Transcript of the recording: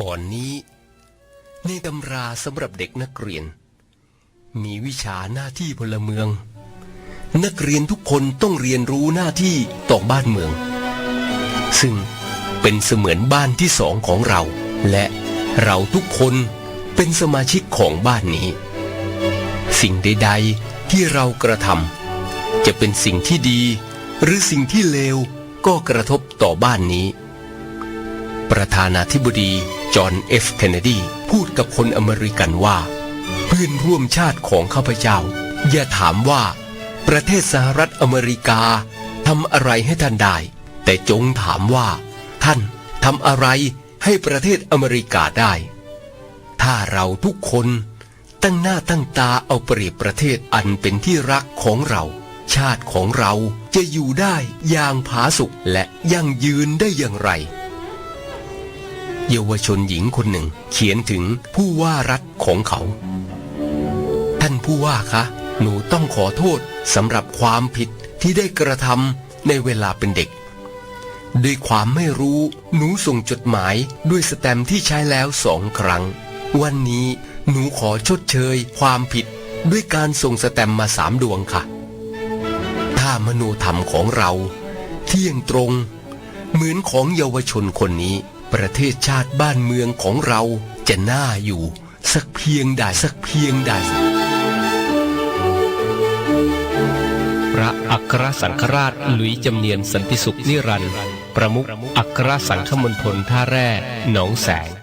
ก่อนนี้ ในตำราสำหรับเด็กนักเรียน มีวิชาหน้าที่พลเมือง นักเรียนทุกคนต้องเรียนรู้หน้าที่ต่อบ้านเมือง ซึ่งเป็นเสมือนบ้านที่สองของเรา และเราทุกคนเป็นสมาชิกของบ้านนี้ สิ่งใด ๆที่เรากระทำจะเป็นสิ่งที่ดี หรือสิ่งที่เลวก็กระทบต่อบ้านนี้ ประธานาธิบดีจอห์นเอฟเคนเนดีพูดกับคนอเมริกันว่า เพื่อนร่วมชาติของข้าพเจ้า อย่าถามว่า ประเทศสหรัฐอเมริกาทำอะไรให้ท่านได้ แต่จงถามว่า ท่านทำอะไรให้ประเทศอเมริกาได้ ถ้าเราทุกคนตั้งหน้าตั้งตาเอาเปรียบประเทศอันเป็นที่รักของเรา ชาติของเราจะอยู่ได้อย่างผาสุกและยั่งยืนได้อย่างไร เยาวชนหญิงคนหนึ่ง เขียนถึงผู้ว่ารัฐของเขา ท่านผู้ว่าคะ หนูต้องขอโทษสำหรับความผิดที่ได้กระทำในเวลาเป็นเด็ก ด้วยความไม่รู้หนูส่งจดหมายด้วยสแตมที่ใช้แล้วสองครั้ง วันนี้หนูขอชดเชยความผิดด้วยการส่งสแตมมาสามดวงค่ะ ถ้ามโนธรรมของเรา เที่ยงตรง เหมือนของเยาวชนคนนี้ ประเทศชาติบ้านเมืองของเราจะน่าอยู่ สักเพียงใดสักเพียงใด พระอัครสังฆราชหลุยจำเนียนสันติสุขนิรันดร์ประมุขอัครสังฆมณฑลท่าแร่หนองแสง